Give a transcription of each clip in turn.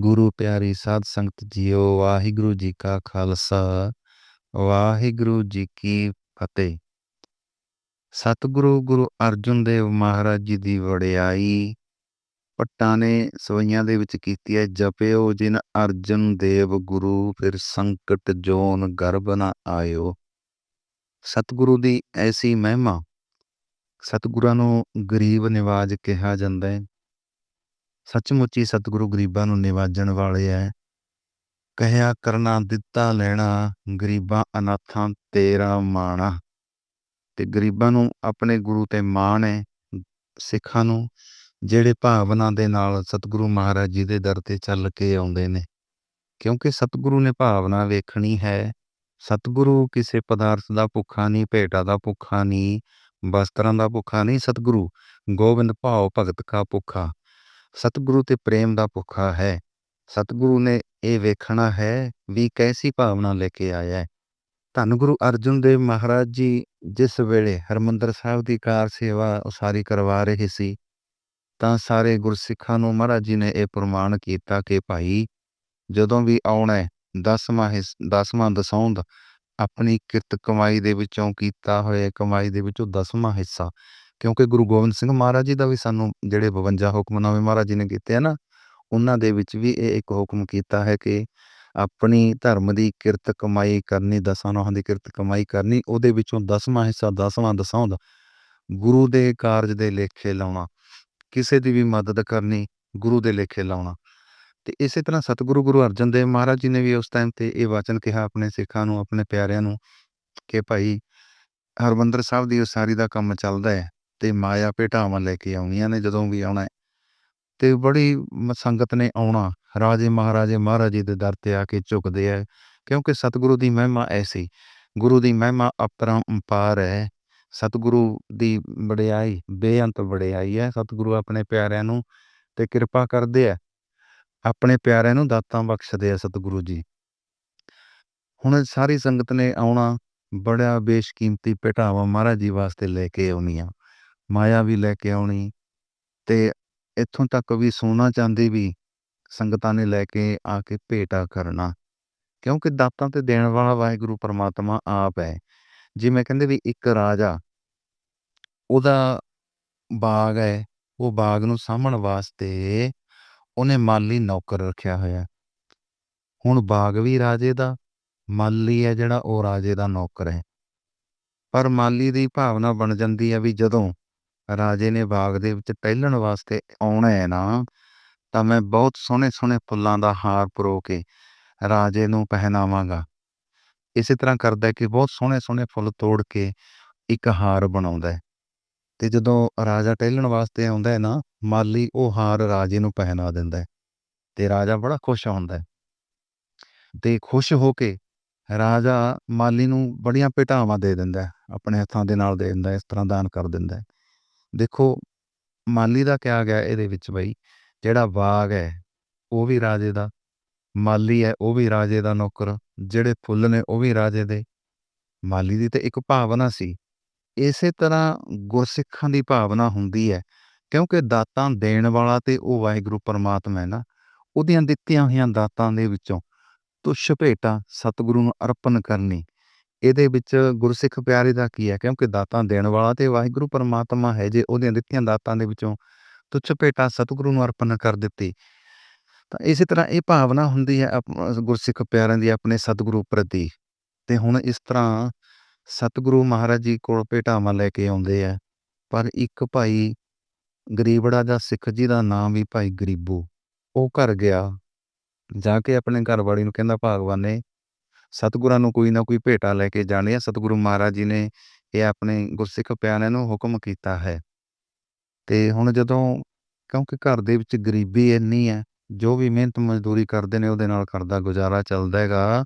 ਗੁਰੂ ਪਿਆਰੀ ਸਾਧ ਸੰਗਤ ਜੀਓ, ਵਾਹਿਗੁਰੂ ਜੀ ਕਾ ਖਾਲਸਾ, ਵਾਹਿਗੁਰੂ ਜੀ ਕੀ ਫਤਿਹ। ਸਤਿਗੁਰੂ, ਗੁਰੂ ਅਰਜਨ ਦੇਵ ਮਹਾਰਾਜ ਜੀ ਦੀ ਵਡਿਆਈ ਪੱਟਾਂ ਨੇ ਸਵਈਆਂ ਦੇ ਵਿੱਚ ਕੀਤੀ ਹੈ, ਜਪਿਓ ਜਿਨ ਅਰਜਨ ਦੇਵ ਗੁਰੂ, ਫਿਰ ਸੰਕਟ ਜੋਨ ਗਰਭ ਨਾ ਆਇਓ। ਸਤਿਗੁਰੂ ਦੀ ਐਸੀ ਮਹਿਮਾ, ਸਤਿਗੁਰਾਂ ਨੂੰ ਗਰੀਬ ਨਿਵਾਜ ਕਿਹਾ ਜਾਂਦਾ ਹੈ। ਸੱਚਮੁੱਚ ਹੀ ਸਤਿਗੁਰੂ ਗਰੀਬਾਂ ਨੂੰ ਨਿਵਾਜਣ ਵਾਲੇ ਐ। ਕਹਿਆ, ਕਰਨਾ, ਦਿੱਤਾ, ਲੈਣਾ, ਗਰੀਬਾਂ ਅਨਾਥਾਂ ਤੇਰਾ ਮਾਣਾ ਤੇ ਗਰੀਬਾਂ ਨੂੰ ਆਪਣੇ ਗੁਰੂ ਤੇ ਮਾਣ ਹੈ ਸਿੱਖਾਂ ਨੂੰ, ਜਿਹੜੇ ਭਾਵਨਾ ਦੇ ਨਾਲ ਸਤਿਗੁਰੂ ਮਹਾਰਾਜ ਜੀ ਦੇ ਦਰ ਤੇ ਚੱਲ ਕੇ ਆਉਂਦੇ ਨੇ। ਕਿਉਂਕਿ ਸਤਿਗੁਰੂ ਨੇ ਭਾਵਨਾ ਵੇਖਣੀ ਹੈ। ਸਤਿਗੁਰੂ ਕਿਸੇ ਪਦਾਰਥ ਦਾ ਭੁੱਖਾ ਨਹੀਂ ਭੇਟਾ ਦਾ ਭੁੱਖਾ ਨਹੀਂ ਵਸਤਰਾਂ ਦਾ ਭੁੱਖਾ ਨਹੀਂ ਸਤਿਗੁਰੂ, ਗੋਬਿੰਦ ਭਾਉ ਭਗਤ ਕਾ ਭੁੱਖਾ। ਸਤਿਗੁਰੂ ਤੇ ਪ੍ਰੇਮ ਦਾ ਭੁੱਖਾ ਹੈ। ਸਤਿਗੁਰੂ ਨੇ ਇਹ ਵੇਖਣਾ ਹੈ ਵੀ ਕੈਸੀ ਭਾਵਨਾ ਲੈ ਕੇ ਆਇਆ ਹੈ। ਧੰਨ ਗੁਰੂ ਅਰਜਨ ਦੇਵ ਮਹਾਰਾਜ ਜੀ ਜਿਸ ਵੇਲੇ ਹਰਮੰਦਰ ਸਾਹਿਬ ਦੀ ਕਾਰ ਸੇਵਾ ਉਸਾਰੀ ਕਰਵਾ ਰਹੇ ਸੀ, ਤਾਂ ਸਾਰੇ ਗੁਰਸਿੱਖਾਂ ਨੂੰ ਮਹਾਰਾਜ ਜੀ ਨੇ ਇਹ ਪ੍ਰਮਾਣ ਕੀਤਾ ਕਿ ਭਾਈ ਜਦੋਂ ਵੀ ਆਉਣਾ ਹੈ, ਦਸਵਾਂ ਹਿੱਸ, ਦਸਵਾਂ ਦਸੌਂਦ ਆਪਣੀ ਕਿਰਤ ਕਮਾਈ ਦੇ ਵਿੱਚੋਂ ਕੀਤਾ ਹੋਇਆ, ਕਮਾਈ ਦੇ ਵਿੱਚੋਂ ਦਸਵਾਂ ਹਿੱਸਾ ਕਿਉਂਕਿ ਗੁਰੂ ਗੋਬਿੰਦ ਸਿੰਘ ਮਹਾਰਾਜ ਜੀ ਦਾ ਵੀ ਸਾਨੂੰ ਜਿਹੜੇ 52 ਹੁਕਮਨਾਮੇ ਮਹਾਰਾਜ ਜੀ ਨੇ ਕੀਤੇ ਆ ਨਾ, ਉਹਨਾਂ ਦੇ ਵਿੱਚ ਵੀ ਇਹ ਇੱਕ ਹੁਕਮ ਕੀਤਾ ਹੈ ਕਿ ਆਪਣੀ ਧਰਮ ਦੀ ਕਿਰਤ ਕਮਾਈ ਕਰਨੀ, ਦਸਾਂ ਨੋਹਾਂ ਦੀ ਕਿਰਤ ਕਮਾਈ ਕਰਨੀ, ਉਹਦੇ ਵਿੱਚੋਂ ਦਸਵਾਂ ਹਿੱਸਾ, ਦਸਵਾਂ ਦਸਾਉਂਦਾ, ਗੁਰੂ ਦੇ ਕਾਰਜ ਦੇ ਲੇਖੇ ਲਾਉਣਾ, ਕਿਸੇ ਦੀ ਵੀ ਮਦਦ ਕਰਨੀ, ਗੁਰੂ ਦੇ ਲੇਖੇ ਲਾਉਣਾ। ਤੇ ਇਸੇ ਤਰ੍ਹਾਂ ਸਤਿਗੁਰੂ ਗੁਰੂ ਅਰਜਨ ਦੇਵ ਮਹਾਰਾਜ ਜੀ ਨੇ ਵੀ ਉਸ ਟਾਈਮ ਤੇ ਇਹ ਵਚਨ ਕਿਹਾ ਆਪਣੇ ਸਿੱਖਾਂ ਨੂੰ, ਆਪਣੇ ਪਿਆਰਿਆਂ ਨੂੰ ਕਿ ਭਾਈ ਹਰਮੰਦਰ ਸਾਹਿਬ ਦੀ ਉਸਾਰੀ ਦਾ ਕੰਮ ਚੱਲਦਾ ਹੈ। ਤੇ ਮਾਇਆ ਭੇਟਾਵਾਂ ਲੈ ਕੇ ਆਉਣੀਆਂ ਨੇ ਜਦੋਂ ਵੀ ਆਉਣਾ ਤੇ ਬੜੀ ਸੰਗਤ ਨੇ ਆਉਣਾ। ਰਾਜੇ ਮਹਾਰਾਜੇ ਮਹਾਰਾਜੇ ਦੇ ਦਰ ਤੇ ਆ ਕੇ ਝੁਕਦੇ ਆ, ਕਿਉਂਕਿ ਸਤਿਗੁਰੂ ਦੀ ਮਹਿਮਾ ਐਸੀ, ਗੁਰੂ ਦੀ ਮਹਿਮਾ ਅਪਰੰਪਾਰ ਹੈ। ਸਤਿਗੁਰੂ ਦੀ ਵਡਿਆਈ, ਬੇਅੰਤ ਵਡਿਆਈ ਹੈ। ਸਤਿਗੁਰੂ ਆਪਣੇ ਪਿਆਰਿਆਂ ਨੂੰ ਤੇ ਕਿਰਪਾ ਕਰਦੇ ਆ। ਆਪਣੇ ਪਿਆਰਿਆਂ ਨੂੰ ਦਾਤਾਂ ਬਖਸ਼ਦੇ ਆ ਸਤਿਗੁਰੂ ਜੀ। ਹੁਣ ਸਾਰੀ ਸੰਗਤ ਨੇ ਆਉਣਾ, ਬੜਾ ਬੇਸ਼ਕੀਮਤੀ ਭੇਟਾਵਾਂ ਮਹਾਰਾਜ ਜੀ ਵਾਸਤੇ ਲੈ ਕੇ ਆਉਣੀਆਂ। ਮਾਇਆ ਵੀ ਲੈ ਕੇ ਆਉਣੀ ਤੇ ਇੱਥੋਂ ਤੱਕ ਵੀ ਸੋਨਾ ਚਾਂਦੀ ਵੀ ਸੰਗਤਾਂ ਨੇ ਲੈ ਕੇ ਆ ਕੇ ਭੇਟਾ ਕਰਨਾ। ਕਿਉਂਕਿ ਦਾਤਾਂ ਤੇ ਦੇਣ ਵਾਲਾ ਵਾਹਿਗੁਰੂ ਪਰਮਾਤਮਾ ਆਪ ਹੈ। ਜਿਵੇਂ ਕਹਿੰਦੇ ਵੀ ਇੱਕ ਰਾਜਾ ਉਹਦਾ ਬਾਗ ਹੈ, ਉਹ ਬਾਗ ਨੂੰ ਸਾਂਭਣ ਵਾਸਤੇ ਉਹਨੇ ਮਾਲੀ ਨੌਕਰ ਰੱਖਿਆ ਹੋਇਆ। ਹੁਣ ਬਾਗ ਵੀ ਰਾਜੇ ਦਾ, ਮਾਲੀ ਹੈ ਜਿਹੜਾ ਉਹ ਰਾਜੇ ਦਾ ਨੌਕਰ ਹੈ। ਪਰ ਮਾਲੀ ਦੀ ਭਾਵਨਾ ਬਣ ਜਾਂਦੀ ਹੈ ਵੀ ਜਦੋਂ ਰਾਜੇ ਨੇ ਬਾਗ ਦੇ ਵਿੱਚ ਟਹਿਲਣ ਵਾਸਤੇ ਆਉਣਾ ਹੈ ਨਾ, ਤਾਂ ਮੈਂ ਬਹੁਤ ਸੋਹਣੇ ਸੋਹਣੇ ਫੁੱਲਾਂ ਦਾ ਹਾਰ ਪਰੋ ਕੇ ਰਾਜੇ ਨੂੰ ਪਹਿਨਾਵਾਂਗਾ। ਇਸੇ ਤਰ੍ਹਾਂ ਕਰਦਾ ਹੈ ਕਿ ਬਹੁਤ ਸੋਹਣੇ ਸੋਹਣੇ ਫੁੱਲ ਤੋੜ ਕੇ ਇੱਕ ਹਾਰ ਬਣਾਉਂਦਾ ਹੈ। ਤੇ ਜਦੋਂ ਰਾਜਾ ਟਹਿਲਣ ਵਾਸਤੇ ਆਉਂਦਾ ਹੈ ਨਾ ਮਾਲੀ ਉਹ ਹਾਰ ਰਾਜੇ ਨੂੰ ਪਹਿਨਾ ਦਿੰਦਾ ਹੈ ਤੇ ਰਾਜਾ ਬੜਾ ਖੁਸ਼ ਹੁੰਦਾ ਹੈ। ਤੇ ਖੁਸ਼ ਹੋ ਕੇ ਰਾਜਾ ਮਾਲੀ ਨੂੰ ਬੜੀਆਂ ਭੇਟਾਵਾਂ ਦੇ ਦਿੰਦਾ ਆਪਣੇ ਹੱਥਾਂ ਦੇ ਨਾਲ ਦੇ ਦਿੰਦਾ ਇਸ ਤਰ੍ਹਾਂ ਦਾਨ ਕਰ ਦਿੰਦਾ ਦੇਖੋ, ਮਾਲੀ ਦਾ ਕਿਹਾ ਗਿਆ ਇਹਦੇ ਵਿੱਚ ਬਈ, ਜਿਹੜਾ ਬਾਗ ਹੈ, ਉਹ ਵੀ ਰਾਜੇ ਦਾ, ਮਾਲੀ ਹੈ, ਉਹ ਵੀ ਰਾਜੇ ਦਾ ਨੌਕਰ, ਜਿਹੜੇ ਫੁੱਲ ਨੇ ਉਹ ਵੀ ਰਾਜੇ ਦੇ। ਮਾਲੀ ਦੀ ਤੇ ਇੱਕ ਭਾਵਨਾ ਸੀ। ਇਸੇ ਤਰ੍ਹਾਂ ਗੁਰਸਿੱਖਾਂ ਦੀ ਭਾਵਨਾ ਹੁੰਦੀ ਹੈ, ਕਿਉਂਕਿ ਦਾਤਾਂ ਦੇਣ ਵਾਲਾ ਤੇ ਉਹ ਵਾਹਿਗੁਰੂ ਪਰਮਾਤਮਾ ਹੈ ਨਾ, ਉਹਦੀਆਂ ਦਿੱਤੀਆਂ ਹੋਈਆਂ ਦਾਤਾਂ ਦੇ ਵਿੱਚੋਂ ਤੁਛ ਭੇਟਾ ਸਤਿਗੁਰੂ ਨੂੰ ਅਰਪਣ ਕਰਨੀ ਇਹਦੇ ਵਿੱਚ ਗੁਰਸਿੱਖ ਪਿਆਰੇ ਦਾ ਕੀ ਹੈ? ਕਿਉਂਕਿ ਦਾਤਾਂ ਦੇਣ ਵਾਲਾ ਤੇ ਵਾਹਿਗੁਰੂ ਪਰਮਾਤਮਾ ਹੈ ਜੇ ਉਹਦੀਆਂ ਦਿੱਤੀਆਂ ਦਾਤਾਂ ਦੇ ਵਿੱਚੋਂ ਤੁਛ ਭੇਟਾ ਸਤਿਗੁਰੂ ਨੂੰ ਅਰਪਣ ਕਰ ਦਿੱਤੀ। ਤਾਂ ਇਸੇ ਤਰ੍ਹਾਂ ਇਹ ਭਾਵਨਾ ਹੁੰਦੀ ਹੈ ਗੁਰਸਿੱਖ ਪਿਆਰਿਆਂ ਦੀ ਆਪਣੇ ਸਤਿਗੁਰੂ ਪ੍ਰਤੀ। ਤੇ ਹੁਣ ਇਸ ਤਰ੍ਹਾਂ ਸਤਿਗੁਰੂ ਮਹਾਰਾਜ ਜੀ ਕੋਲ ਭੇਟਾਵਾਂ ਲੈ ਕੇ ਆਉਂਦੇ ਆ। ਪਰ ਇੱਕ ਭਾਈ ਗਰੀਬੜਾ ਦਾ ਸਿੱਖ ਜੀ ਦਾ ਨਾਮ ਵੀ ਭਾਈ ਗਰੀਬੂ। ਉਹ ਘਰ ਗਿਆ। ਜਾ ਕੇ ਆਪਣੇ ਘਰ ਵਾਲੀ ਨੂੰ ਕਹਿੰਦਾ, ਭਾਗਵਾਨੇ ਸਤਿਗੁਰਾਂ ਨੂੰ ਕੋਈ ਨਾ ਕੋਈ ਭੇਟਾ ਲੈ ਕੇ ਜਾਣੇ ਆ ਸਤਿਗੁਰੂ ਮਹਾਰਾਜ ਜੀ ਨੇ ਇਹ ਆਪਣੇ ਗੁਰਸਿੱਖ ਪਿਆਰਿਆਂ ਨੂੰ ਹੁਕਮ ਕੀਤਾ ਹੈ। ਤੇ ਹੁਣ ਜਦੋਂ, ਕਿਉਂਕਿ ਘਰ ਦੇ ਵਿੱਚ ਗਰੀਬੀ ਇੰਨੀ ਹੈ, ਜੋ ਵੀ ਮਿਹਨਤ ਮਜ਼ਦੂਰੀ ਕਰਦੇ ਨੇ, ਉਹਦੇ ਨਾਲ ਘਰ ਦਾ ਗੁਜ਼ਾਰਾ ਚੱਲਦਾ ਹੈਗਾ।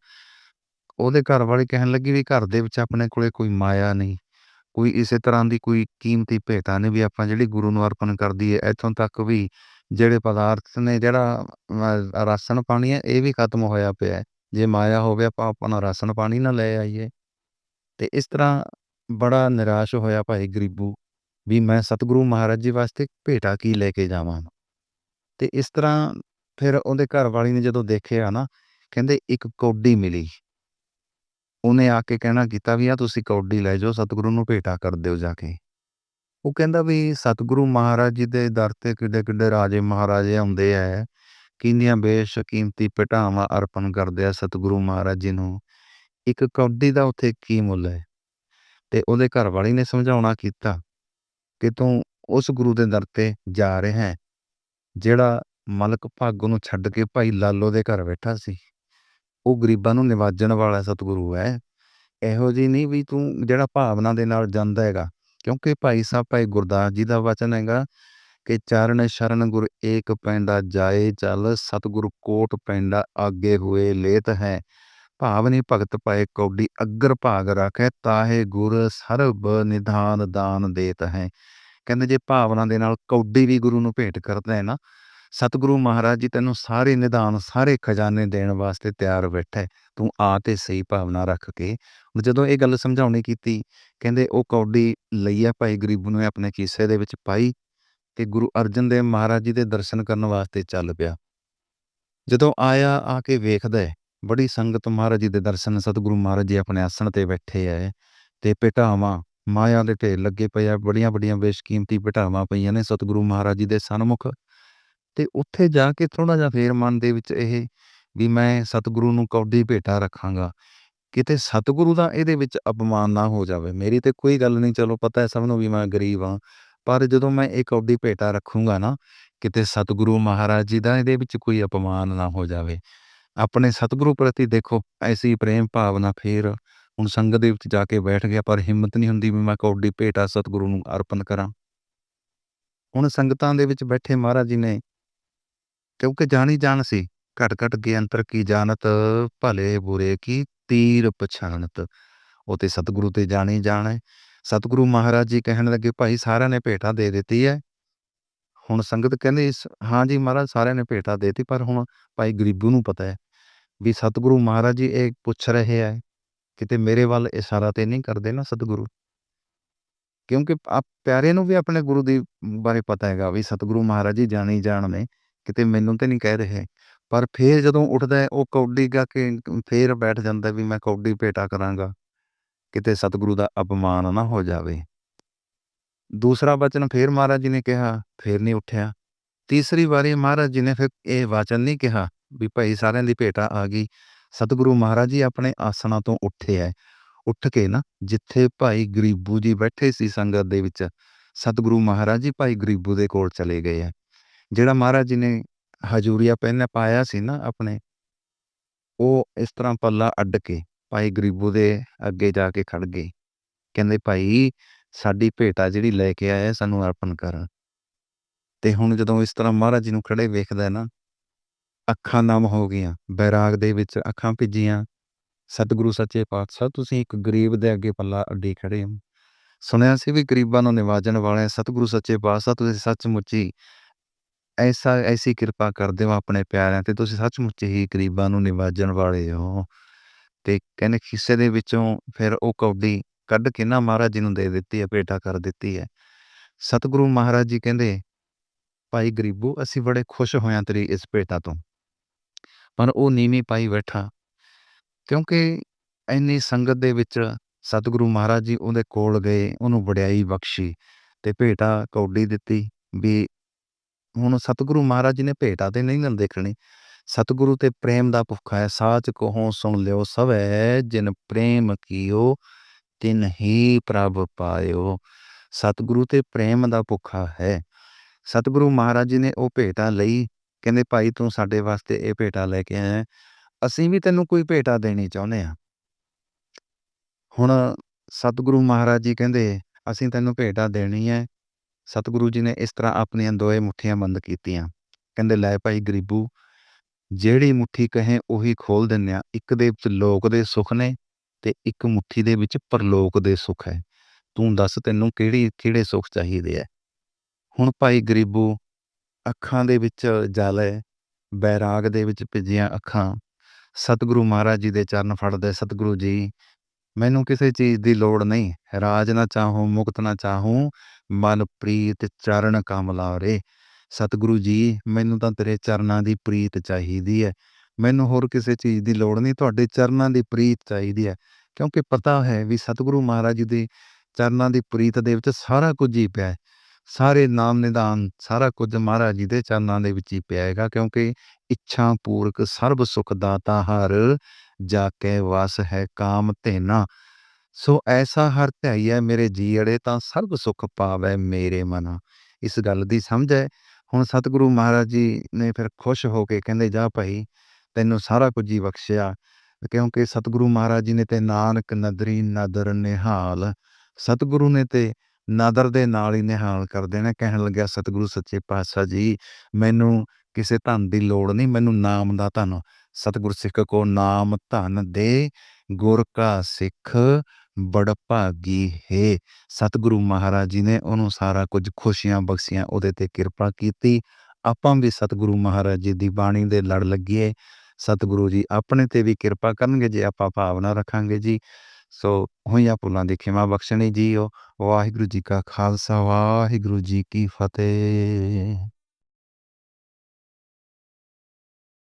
ਉਹਦੇ ਘਰ ਵਾਲੀ ਕਹਿਣ ਲੱਗੀ ਵੀ ਘਰ ਦੇ ਵਿੱਚ ਆਪਣੇ ਕੋਲੇ ਕੋਈ ਮਾਇਆ ਨਹੀਂ, ਕੋਈ ਇਸੇ ਤਰ੍ਹਾਂ ਦੀ ਕੋਈ ਕੀਮਤੀ ਭੇਟਾ ਨਹੀਂ ਵੀ ਆਪਾਂ ਜਿਹੜੀ ਗੁਰੂ ਨੂੰ ਅਰਪਣ ਕਰਦੀ ਹੈ, ਇੱਥੋਂ ਤੱਕ ਵੀ ਜਿਹੜੇ ਪਦਾਰਥ ਨੇ, ਜਿਹੜਾ ਰਾਸ਼ਨ ਪਾਣੀ ਹੈ, ਇਹ ਵੀ ਖਤਮ ਹੋਇਆ ਪਿਆ ਜੇ ਮਾਇਆ ਹੋਵੇ, ਆਪਾਂ ਆਪਾਂ ਨੂੰ ਰਾਸ਼ਨ ਪਾਣੀ ਨਾ ਲੈ ਆਈਏ। ਤੇ ਇਸ ਤਰ੍ਹਾਂ ਬੜਾ ਨਿਰਾਸ਼ ਹੋਇਆ ਭਾਈ ਗਰੀਬੂ, ਵੀ ਮੈਂ ਸਤਿਗੁਰੂ ਮਹਾਰਾਜ ਜੀ ਵਾਸਤੇ ਭੇਟਾ ਕੀ ਲੈ ਕੇ ਜਾਵਾਂ। ਤੇ ਇਸ ਤਰ੍ਹਾਂ ਫਿਰ ਉਹਦੇ ਘਰ ਵਾਲੀ ਨੇ ਜਦੋਂ ਦੇਖਿਆ ਨਾ, ਕਹਿੰਦੇ ਇੱਕ ਕੌਡੀ ਮਿਲੀ। ਉਹਨੇ ਆ ਕੇ ਕਹਿਣਾ ਕੀਤਾ ਵੀ ਆ ਤੁਸੀਂ ਕੌਡੀ ਲੈ ਜਾਓ, ਸਤਿਗੁਰੂ ਨੂੰ ਭੇਟਾ ਕਰ ਦਿਓ ਜਾ ਕੇ। ਉਹ ਕਹਿੰਦਾ ਵੀ ਸਤਿਗੁਰੂ ਮਹਾਰਾਜ ਜੀ ਦੇ ਦਰ ਤੇ ਕਿੱਡੇ ਕਿੱਡੇ ਰਾਜੇ ਮਹਾਰਾਜੇ ਆਉਂਦੇ ਐ। ਕਿੰਨੀਆਂ ਬੇਸ਼ਕੀਮਤੀ ਭੇਟਾਵਾਂ ਅਰਪਣ ਕਰਦੇ ਆ ਸਤਿਗੁਰੂ ਮਹਾਰਾਜ ਜੀ ਨੂੰ? ਇੱਕ ਕੌਡੀ ਦਾ ਉੱਥੇ ਕੀ ਮੁੱਲ ਹੈ? ਤੇ ਉਹਦੇ ਘਰ ਵਾਲੀ ਨੇ ਸਮਝਾਉਣਾ ਕੀਤਾ ਕਿ ਤੂੰ ਉਸ ਗੁਰੂ ਦੇ ਦਰ ਤੇ ਜਾ ਰਿਹਾ ਹੈ, ਜਿਹੜਾ ਮਲਕ ਭਾਗੋ ਨੂੰ ਛੱਡ ਕੇ ਭਾਈ ਲਾਲੋ ਦੇ ਘਰ ਬੈਠਾ ਸੀ। ਉਹ ਗਰੀਬਾਂ ਨੂੰ ਨਿਵਾਜਣ ਵਾਲਾ ਸਤਿਗੁਰੂ ਹੈ। ਇਹੋ ਜੀ ਨਹੀਂ ਵੀ ਤੂੰ ਜਿਹੜਾ ਭਾਵਨਾ ਦੇ ਨਾਲ ਜਾਂਦਾ ਹੈਗਾ, ਕਿਉਂਕਿ ਭਾਈ ਸਾਹਿਬ, ਭਾਈ ਗੁਰਦਾਸ ਜੀ ਦਾ ਵਚਨ ਹੈਗਾ ਕਿ ਚਰਨ ਸ਼ਰਨ ਗੁਰ ਏਕ ਪੈਂਡਾ ਜਾਏ ਚੱਲ, ਸਤਿਗੁਰ ਕੋਟ ਪੈਂਡਾ ਆਗੇ ਹੋਏ ਲੇਤ ਹੈ। ਭਾਵ ਭਾਵਨੀ ਭਗਤ ਪਾਏ ਕੌਡੀ ਅਗਰ ਭਾਗ ਰੱਖੇ, ਤਾਹੇ ਗੁਰ ਸਰਬ ਨਿਧਾਨ ਦਾਨ ਦੇਤ ਹੈ। ਕਹਿੰਦੇ ਜੇ ਭਾਵਨਾ ਦੇ ਨਾਲ ਕੌਡੀ ਵੀ ਗੁਰੂ ਨੂੰ ਭੇਟ ਕਰਦਾ ਹੈ ਨਾ, ਸਤਿਗੁਰੂ ਮਹਾਰਾਜ ਜੀ ਤੈਨੂੰ ਸਾਰੇ ਨਿਧਾਨ, ਸਾਰੇ ਖਜ਼ਾਨੇ ਦੇਣ ਵਾਸਤੇ ਤਿਆਰ ਬੈਠਾ ਤੂੰ ਆ ਤੇ ਸਹੀ ਭਾਵਨਾ ਰੱਖ ਕੇ। ਜਦੋਂ ਇਹ ਗੱਲ ਸਮਝਾਉਣੀ ਕੀਤੀ, ਕਹਿੰਦੇ ਉਹ ਕੌਡੀ ਲਈ ਆ ਭਾਈ ਗਰੀਬ ਨੂੰ ਆਪਣੇ ਕੀਸੇ ਦੇ ਵਿੱਚ ਪਾਈ। ਤੇ ਗੁਰੂ ਅਰਜਨ ਦੇਵ ਮਹਾਰਾਜ ਜੀ ਦੇ ਦਰਸ਼ਨ ਕਰਨ ਵਾਸਤੇ ਚੱਲ ਪਿਆ। ਜਦੋਂ ਆਇਆ, ਆ ਕੇ ਵੇਖਦਾ ਹੈ, ਬੜੀ ਸੰਗਤ ਮਹਾਰਾਜ ਜੀ ਦੇ ਦਰਸ਼ਨ, ਸਤਿਗੁਰੂ ਮਹਾਰਾਜ ਜੀ ਆਪਣੇ ਆਸਣ ਤੇ ਬੈਠੇ ਐ ਤੇ ਭੇਟਾਵਾਂ ਮਾਇਆ ਦੇ ਢੇਰ ਲੱਗੇ ਪਏ ਆ ਬੜੀਆਂ ਬੜੀਆਂ ਬੇਸ਼ਕੀਮਤੀ ਭੇਟਾਵਾਂ ਪਈਆਂ ਨੇ ਸਤਿਗੁਰੂ ਮਹਾਰਾਜ ਜੀ ਦੇ ਸਨਮੁਖ। ਤੇ ਉੱਥੇ ਜਾ ਕੇ ਥੋੜਾ ਜਿਹਾ ਫੇਰ ਮਨ ਦੇ ਵਿੱਚ ਇਹ ਵੀ ਮੈਂ ਸਤਿਗੁਰੂ ਨੂੰ ਕੌਡੀ ਭੇਟਾ ਰੱਖਾਂਗਾ। ਕਿਤੇ ਸਤਿਗੁਰੂ ਦਾ ਇਹਦੇ ਵਿੱਚ ਅਪਮਾਨ ਨਾ ਹੋ ਜਾਵੇ। ਮੇਰੀ ਤੇ ਕੋਈ ਗੱਲ ਨਹੀਂ, ਚਲੋ ਪਤਾ ਹੈ ਸਭ ਨੂੰ ਵੀ ਮੈਂ ਗਰੀਬ ਹਾਂ। ਪਰ ਜਦੋਂ ਮੈਂ ਇਹ ਕੌਡੀ ਭੇਟਾ ਰੱਖੂੰਗਾ ਨਾ, ਕਿਤੇ ਸਤਿਗੁਰੂ ਮਹਾਰਾਜ ਜੀ ਦਾ ਇਹਦੇ ਵਿੱਚ ਕੋਈ ਅਪਮਾਨ ਨਾ ਹੋ ਜਾਵੇ। ਆਪਣੇ ਸਤਿਗੁਰੂ ਪ੍ਰਤੀ ਦੇਖੋ, ਐਸੀ ਪ੍ਰੇਮ ਭਾਵਨਾ ਫੇਰ ਹੁਣ ਸੰਗਤ ਦੇ ਵਿੱਚ ਜਾ ਕੇ ਬੈਠ ਗਿਆ, ਪਰ ਹਿੰਮਤ ਨਹੀਂ ਹੁੰਦੀ ਵੀ ਮੈਂ ਕੌਡੀ ਭੇਟਾ ਸਤਿਗੁਰੂ ਨੂੰ ਅਰਪਣ ਕਰਾਂ। ਹੁਣ ਸੰਗਤਾਂ ਦੇ ਵਿੱਚ ਬੈਠੇ ਮਹਾਰਾਜ ਜੀ ਨੇ, ਕਿਉਂਕਿ ਜਾਣੀ ਜਾਣ ਸੀ, ਘਟ ਘਟ ਕੇ ਅੰਤਰ ਕੀ ਜਾਣਤ, ਭਲੇ ਬੁਰੇ ਕੀ ਤੀਰ ਪਛਾਣਤ। ਉਹ ਤੇ ਸਤਿਗੁਰੂ ਤੇ ਜਾਣੀ ਜਾਣ ਹੈ। ਸਤਿਗੁਰੂ ਮਹਾਰਾਜ ਜੀ ਕਹਿਣ ਲੱਗੇ, ਭਾਈ ਸਾਰਿਆਂ ਨੇ ਭੇਟਾ ਦੇ ਦਿੱਤੀ ਹੈ ਹੁਣ ਸੰਗਤ ਕਹਿੰਦੀ ਹਾਂ ਜੀ ਮਹਾਰਾਜ, ਸਾਰਿਆਂ ਨੇ ਭੇਟਾ ਦੇਤੀ, ਪਰ ਹੁਣ ਭਾਈ ਗਰੀਬੂ ਨੂੰ ਪਤਾ ਹੈ ਵੀ ਸਤਿਗੁਰੂ ਮਹਾਰਾਜ ਜੀ ਇਹ ਪੁੱਛ ਰਹੇ ਹੈ ਕਿਤੇ ਮੇਰੇ ਵੱਲ ਇਸ਼ਾਰਾ ਤੇ ਨਹੀਂ ਕਰਦੇ ਨਾ ਸਤਿਗੁਰੂ? ਕਿਉਂਕਿ ਆਪ, ਪਿਆਰੇ ਨੂੰ ਵੀ ਆਪਣੇ ਗੁਰੂ ਦੀ ਬਾਰੇ ਪਤਾ ਹੈਗਾ ਵੀ ਸਤਿਗੁਰੂ ਮਹਾਰਾਜ ਜੀ ਜਾਣੀ ਜਾਣ ਨੇ, ਕਿਤੇ ਮੈਨੂੰ ਤੇ ਨਹੀਂ ਕਹਿ ਰਹੇ। ਪਰ ਫੇਰ ਜਦੋਂ ਉੱਠਦਾ ਉਹ ਕੌਡੀ ਗਾ ਕੇ ਫੇਰ ਬੈਠ ਜਾਂਦਾ ਵੀ ਮੈਂ ਕੌਡੀ ਭੇਟਾ ਕਰਾਂਗਾ। ਕਿਤੇ ਸਤਿਗੁਰੂ ਦਾ ਅਪਮਾਨ ਨਾ ਹੋ ਜਾਵੇ। ਦੂਸਰਾ ਵਚਨ ਫੇਰ ਮਹਾਰਾਜ ਜੀ ਨੇ ਕਿਹਾ, ਫੇਰ ਨਹੀਂ ਉੱਠਿਆ। ਤੀਸਰੀ ਵਾਰੀ ਮਹਾਰਾਜ ਜੀ ਨੇ ਫਿਰ ਇਹ ਵਚਨ ਨਹੀਂ ਕਿਹਾ ਵੀ ਭਾਈ ਸਾਰਿਆਂ ਦੀ ਭੇਟਾ ਆ ਗਈ। ਸਤਿਗੁਰੂ ਮਹਾਰਾਜ ਜੀ ਆਪਣੇ ਆਸਣਾ ਤੋਂ ਉੱਠੇ ਐ। ਉੱਠ ਕੇ ਨਾ ਜਿੱਥੇ ਭਾਈ ਗਰੀਬੂ ਜੀ ਬੈਠੇ ਸੀ ਸੰਗਤ ਦੇ ਵਿੱਚ, ਸਤਿਗੁਰੂ ਮਹਾਰਾਜ ਜੀ ਭਾਈ ਗਰੀਬੂ ਦੇ ਕੋਲ ਚਲੇ ਗਏ ਐ। ਜਿਹੜਾ ਮਹਾਰਾਜ ਜੀ ਨੇ ਹਜੂਰੀਆ ਪਹਿਨੇ ਪਾਇਆ ਸੀ ਨਾ ਆਪਣੇ, ਉਹ ਇਸ ਤਰ੍ਹਾਂ ਪੱਲਾ ਅੱਡ ਕੇ ਭਾਈ ਗਰੀਬੋ ਦੇ ਅੱਗੇ ਜਾ ਕੇ ਖੜ ਗਏ। ਕਹਿੰਦੇ, ਭਾਈ, ਸਾਡੀ ਭੇਟਾ ਜਿਹੜੀ ਲੈ ਕੇ ਆਇਆ, ਸਾਨੂੰ ਅਰਪਣ ਕਰ। ਤੇ ਹੁਣ ਜਦੋਂ ਇਸ ਤਰ੍ਹਾਂ ਮਹਾਰਾਜ ਜੀ ਨੂੰ ਖੜੇ ਵੇਖਦਾ ਨਾ, ਅੱਖਾਂ ਨਮ ਹੋ ਗਈਆਂ, ਬੈਰਾਗ ਦੇ ਵਿੱਚ ਅੱਖਾਂ ਭਿੱਜੀਆਂ। ਸਤਿਗੁਰੂ ਸੱਚੇ ਪਾਤਸ਼ਾਹ, ਤੁਸੀਂ ਇੱਕ ਗਰੀਬ ਦੇ ਅੱਗੇ ਪੱਲਾ ਅੱਡੀ ਖੜੇ ਹੋ। ਸੁਣਿਆ ਸੀ ਵੀ ਗਰੀਬਾਂ ਨੂੰ ਨਿਵਾਜਣ ਵਾਲੇ ਸਤਿਗੁਰੂ ਸੱਚੇ ਪਾਤਸ਼ਾਹ, ਤੁਸੀਂ ਸੱਚਮੁੱਚ ਹੀ ਐਸਾ, ਐਸੀ ਕਿਰਪਾ ਕਰਦੇ ਹੋ ਆਪਣੇ ਪਿਆਰਿਆਂ ਤੇ, ਤੁਸੀਂ ਸੱਚਮੁੱਚ ਹੀ ਗਰੀਬਾਂ ਨੂੰ ਨਿਵਾਜਣ ਵਾਲੇ ਹੋ। ਤੇ ਕਹਿੰਦੇ ਖਿੱਸੇ ਦੇ ਵਿੱਚੋਂ ਫਿਰ ਉਹ ਕੌਡੀ ਕੱਢ ਕੇ ਨਾ ਮਹਾਰਾਜ ਜੀ ਨੂੰ ਦੇ ਦਿੱਤੀ ਹੈ ਭੇਟਾ ਕਰ ਦਿੱਤੀ ਹੈ। ਸਤਿਗੁਰੂ ਮਹਾਰਾਜ ਜੀ ਕਹਿੰਦੇ, ਭਾਈ ਗਰੀਬੂ, ਅਸੀਂ ਬੜੇ ਖੁਸ਼ ਹੋਇਆਂ ਤੇਰੀ ਇਸ ਭੇਟਾ ਤੋਂ। ਪਰ ਉਹ ਨੀਵੀਂ ਪਾਈ ਬੈਠਾ। ਕਿਉਂਕਿ ਇੰਨੀ ਸੰਗਤ ਦੇ ਵਿੱਚ ਸਤਿਗੁਰੂ ਮਹਾਰਾਜ ਜੀ ਉਹਦੇ ਕੋਲ ਗਏ, ਉਹਨੂੰ ਵਡਿਆਈ ਬਖਸ਼ੀ ਤੇ ਭੇਟਾ ਕੌਡੀ ਦਿੱਤੀ ਵੀ ਹੁਣ ਸਤਿਗੁਰੂ ਮਹਾਰਾਜ ਜੀ ਨੇ ਭੇਟਾ ਤੇ ਨਹੀਂ ਨਾ ਦੇਖਣੀ। ਸਤਿਗੁਰੂ ਤੇ ਪ੍ਰੇਮ ਦਾ ਭੁੱਖਾ ਹੈ ਸਾਚ ਕਹੋ ਸੁਣ ਲਿਓ ਸਵੈ, ਜਿਨ ਪ੍ਰੇਮ ਕੀਓ, ਤਿਨ ਹੀ ਪ੍ਰਭ ਪਾਇਓ। ਸਤਿਗੁਰੂ ਤੇ ਪ੍ਰੇਮ ਦਾ ਭੁੱਖਾ ਹੈ। ਸਤਿਗੁਰੂ ਮਹਾਰਾਜ ਜੀ ਨੇ ਉਹ ਭੇਟਾ ਲਈ, ਕਹਿੰਦੇ, ਭਾਈ, ਤੂੰ ਸਾਡੇ ਵਾਸਤੇ ਇਹ ਭੇਟਾ ਲੈ ਕੇ ਆਇਆ। ਅਸੀਂ ਵੀ ਤੈਨੂੰ ਕੋਈ ਭੇਟਾ ਦੇਣੀ ਚਾਹੁੰਦੇ ਆ ਹੁਣ ਸਤਿਗੁਰੂ ਮਹਾਰਾਜ ਜੀ ਕਹਿੰਦੇ, ਅਸੀਂ ਤੈਨੂੰ ਭੇਟਾ ਦੇਣੀ ਹੈ। ਸਤਿਗੁਰੂ ਜੀ ਨੇ ਇਸ ਤਰ੍ਹਾਂ ਆਪਣੀਆਂ ਦੋਏ ਮੁੱਠੀਆਂ ਬੰਦ ਕੀਤੀਆਂ। ਕਹਿੰਦੇ, ਲੈ ਭਾਈ, ਗਰੀਬੂ ਜਿਹੜੀ ਮੁੱਠੀ ਕਹੇ ਉਹੀ ਖੋਲ ਦਿੰਨੇ ਆ ਇੱਕ ਦੇ ਵਿੱਚ ਲੋਕ ਦੇ ਸੁੱਖ ਨੇ ਤੇ ਇੱਕ ਮੁੱਠੀ ਦੇ ਵਿੱਚ ਪਰਲੋਕ ਦੇ ਸੁੱਖ ਹੈ। ਤੂੰ ਦੱਸ ਤੈਨੂੰ ਕਿਹੜੀ, ਕਿਹੜੇ ਸੁੱਖ ਚਾਹੀਦੇ ਐ? ਹੁਣ ਭਾਈ ਗਰੀਬੂ, ਅੱਖਾਂ ਦੇ ਵਿੱਚ ਜਲ ਹੈ ਬੈਰਾਗ ਦੇ ਵਿੱਚ ਭਿੱਜੀਆਂ ਅੱਖਾਂ। ਸਤਿਗੁਰੂ ਮਹਾਰਾਜ ਜੀ ਦੇ ਚਰਨ ਫੜਦੇ ਸਤਿਗੁਰੂ ਜੀ, ਮੈਨੂੰ ਕਿਸੇ ਚੀਜ਼ ਦੀ ਲੋੜ ਨਹੀਂ। ਰਾਜ ਨਾ ਚਾਹੂੰ, ਮੁਕਤ ਨਾ ਚਾਹੂੰ, ਮਨ ਪ੍ਰੀਤ ਚਰਨ ਕਮਲਾਰੇ ਸਤਿਗੁਰੂ ਜੀ, ਮੈਨੂੰ ਤਾਂ ਤੇਰੇ ਚਰਨਾਂ ਦੀ ਪ੍ਰੀਤ ਚਾਹੀਦੀ ਹੈ ਮੈਨੂੰ ਹੋਰ ਕਿਸੇ ਚੀਜ਼ ਦੀ ਲੋੜ ਨਹੀਂ, ਤੁਹਾਡੇ ਚਰਨਾਂ ਦੀ ਪ੍ਰੀਤ ਚਾਹੀਦੀ ਹੈ ਕਿਉਂਕਿ ਪਤਾ ਹੈ ਵੀ ਸਤਿਗੁਰੂ ਮਹਾਰਾਜ ਜੀ ਦੇ ਚਰਨਾਂ ਦੀ ਪ੍ਰੀਤ ਦੇ ਵਿੱਚ ਸਾਰਾ ਕੁਝ ਹੀ ਪਿਆ ਹੈ ਸਾਰੇ ਨਾਮ ਨਿਦਾਨ, ਸਾਰਾ ਕੁਝ ਮਹਾਰਾਜ ਜੀ ਦੇ ਚਰਨਾਂ ਦੇ ਵਿੱਚ ਹੀ ਪਿਆ ਹੈਗਾ, ਕਿਉਂਕਿ ਇੱਛਾ ਪੂਰਕ ਸਰਬ ਸੁਖ ਦਾਤਾ ਹਰ ਜਾ ਕੇ ਵਸ ਹੈ ਕਾਮ ਧੇਨਾ। ਸੋ ਐਸਾ ਹਰ ਧਿਆਈ ਹੈ ਮੇਰੇ ਜੀਅੜੇ, ਤਾਂ ਸਰਬ ਸੁਖ ਪਾਵੈ ਮੇਰੇ ਮਨ। ਇਸ ਗੱਲ ਦੀ ਸਮਝ ਹੈ ਹੁਣ ਸਤਿਗੁਰੂ ਮਹਾਰਾਜ ਜੀ ਨੇ ਫਿਰ ਖੁਸ਼ ਹੋ ਕੇ ਕਹਿੰਦੇ, ਜਾ ਭਾਈ, ਤੈਨੂੰ ਸਾਰਾ ਕੁਝ ਹੀ ਬਖਸ਼ਿਆ। ਕਿਉਂਕਿ ਸਤਿਗੁਰੂ ਮਹਾਰਾਜ ਜੀ ਨੇ ਤੇ ਨਾਨਕ ਨਦਰੀ ਨਦਰ ਨਿਹਾਲ, ਸਤਿਗੁਰੂ ਨੇ ਤੇ ਨਦਰ ਦੇ ਨਾਲ ਹੀ ਨਿਹਾਲ ਕਰ ਦੇਣਾ। ਕਹਿਣ ਲੱਗਿਆ, ਸਤਿਗੁਰੂ ਸੱਚੇ ਪਾਤਸ਼ਾਹ ਜੀ, ਮੈਨੂੰ ਕਿਸੇ ਧਨ ਦੀ ਲੋੜ ਨਹੀਂ, ਮੈਨੂੰ ਨਾਮ ਦਾ ਧਨ। ਸਤਿਗੁਰ ਸਿੱਖ ਕੋ ਨਾਮ ਧਨ ਦੇ, ਗੁਰ ਕਾ ਸਿੱਖ ਬੜ ਭਾਗੀ ਹੈ। ਸਤਿਗੁਰੂ ਮਹਾਰਾਜ ਜੀ ਨੇ ਉਹਨੂੰ ਸਾਰਾ ਕੁਝ ਖੁਸ਼ੀਆਂ ਬਖਸ਼ੀਆਂ, ਉਹਦੇ ਤੇ ਕਿਰਪਾ ਕੀਤੀ। ਆਪਾਂ ਵੀ ਸਤਿਗੁਰੂ ਮਹਾਰਾਜ ਜੀ ਦੀ ਬਾਣੀ ਦੇ ਲੜ ਲੱਗੀਏ। ਸਤਿਗੁਰੂ ਜੀ ਆਪਣੇ ਤੇ ਵੀ ਕਿਰਪਾ ਕਰਨਗੇ, ਜੇ ਆਪਾਂ ਭਾਵਨਾ ਰੱਖਾਂਗੇ ਜੀ। ਸੋ ਹੋਈਆਂ ਭੁੱਲਾਂ ਦੀ ਖਿਮਾ ਬਖਸ਼ਣੀ ਜੀਓ। ਵਾਹਿਗੁਰੂ ਜੀ ਕਾ ਖਾਲਸਾ, ਵਾਹਿਗੁਰੂ ਜੀ ਕੀ ਫਤਿਹ।